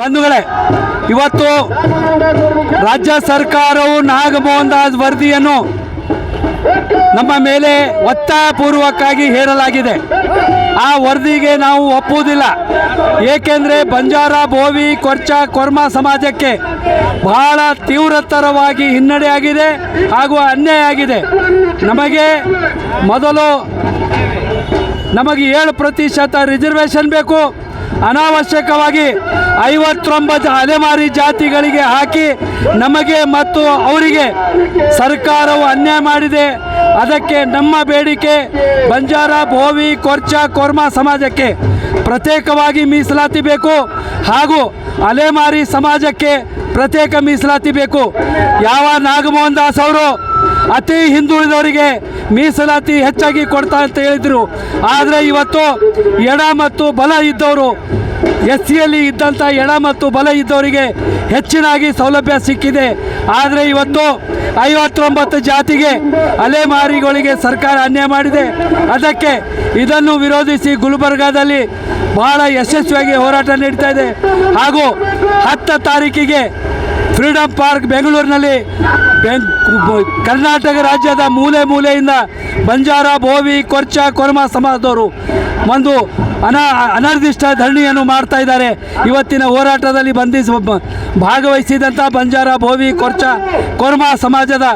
ಬಂಧುಗಳೇ, ಇವತ್ತು ರಾಜ್ಯ ಸರ್ಕಾರವು ನಾಗಮೋಹನ್ ದಾಸ್ ವರದಿಯನ್ನು ನಮ್ಮ ಮೇಲೆ ಒತ್ತಾಯಪೂರ್ವಕ್ಕಾಗಿ ಹೇರಲಾಗಿದೆ. ಆ ವರದಿಗೆ ನಾವು ಒಪ್ಪುವುದಿಲ್ಲ. ಏಕೆಂದರೆ ಬಂಜಾರ, ಬೋವಿ, ಕೊರ್ಚ, ಕೊರ್ಮ ಸಮಾಜಕ್ಕೆ ಬಹಳ ತೀವ್ರತರವಾಗಿ ಹಿನ್ನಡೆಯಾಗಿದೆ ಹಾಗೂ ಅನ್ಯಾಯ ಆಗಿದೆ. ನಮಗೆ ಮೊದಲು ನಮಗೆ ಏಳು ಪ್ರತಿಶತ ರಿಸರ್ವೇಷನ್ ಬೇಕು. ಅನಾವಶ್ಯಕವಾಗಿ ಐವತ್ತೊಂಬತ್ತು ಅಲೆಮಾರಿ ಜಾತಿಗಳಿಗೆ ಹಾಕಿ ನಮಗೆ ಮತ್ತು ಅವರಿಗೆ ಸರ್ಕಾರವು ಅನ್ಯಾಯ ಮಾಡಿದೆ. ಅದಕ್ಕೆ ನಮ್ಮ ಬೇಡಿಕೆ ಬಂಜಾರ, ಭೋವಿ, ಕೊರ್ಚ, ಕೊರ್ಮ ಸಮಾಜಕ್ಕೆ ಪ್ರತ್ಯೇಕವಾಗಿ ಮೀಸಲಾತಿ ಬೇಕು ಹಾಗೂ ಅಲೆಮಾರಿ ಸಮಾಜಕ್ಕೆ ಪ್ರತ್ಯೇಕ ಮೀಸಲಾತಿ ಬೇಕು. ಯಾವ ನಾಗಮೋಹನ್ ದಾಸ್ ಅವರು ಅತಿ ಹಿಂದುಳಿದವರಿಗೆ ಮೀಸಲಾತಿ ಹೆಚ್ಚಾಗಿ ಕೊಡ್ತಾ ಅಂತ ಹೇಳಿದರು. ಆದರೆ ಇವತ್ತು ಎಡ ಮತ್ತು ಬಲ ಇದ್ದವರು, ಎಸ್ ಸಿಯಲ್ಲಿ ಇದ್ದಂಥ ಎಡ ಮತ್ತು ಬಲ ಇದ್ದವರಿಗೆ ಹೆಚ್ಚಿನಾಗಿ ಸೌಲಭ್ಯ ಸಿಕ್ಕಿದೆ. ಆದರೆ ಇವತ್ತು ಐವತ್ತೊಂಬತ್ತು ಜಾತಿಗೆ ಅಲೆಮಾರಿಗಳಿಗೆ ಸರ್ಕಾರ ಅನ್ಯಾಯ ಮಾಡಿದೆ. ಅದಕ್ಕೆ ಇದನ್ನು ವಿರೋಧಿಸಿ ಗುಲ್ಬರ್ಗಾದಲ್ಲಿ ಬಹಳ ಯಶಸ್ವಿಯಾಗಿ ಹೋರಾಟ ನೀಡ್ತಾ ಇದೆ. ಹಾಗೂ ಹತ್ತು ತಾರೀಕಿಗೆ ಫ್ರೀಡಂ ಪಾರ್ಕ್ ಬೆಂಗಳೂರಿನಲ್ಲಿ ಬೆಂಗ್ ಕರ್ನಾಟಕ ರಾಜ್ಯದ ಮೂಲೆ ಮೂಲೆಯಿಂದ ಬಂಜಾರ, ಬೋವಿ, ಕೊರ್ಚ, ಕೊರ್ಮ ಸಮಾಜದವರು ಒಂದು ಅನಾ ಅನರ್ದಿಷ್ಟ ಧರಣಿಯನ್ನು ಮಾಡ್ತಾ ಇದ್ದಾರೆ. ಇವತ್ತಿನ ಹೋರಾಟದಲ್ಲಿ ಬಂಧಿಸ ಭಾಗವಹಿಸಿದಂಥ ಬಂಜಾರ ಭೋವಿ ಕೊರ್ಚ, ಕೊರ್ಮ ಸಮಾಜದ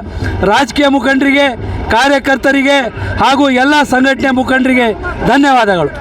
ರಾಜಕೀಯ ಮುಖಂಡರಿಗೆ, ಕಾರ್ಯಕರ್ತರಿಗೆ ಹಾಗೂ ಎಲ್ಲ ಸಂಘಟನೆ ಮುಖಂಡರಿಗೆ ಧನ್ಯವಾದಗಳು.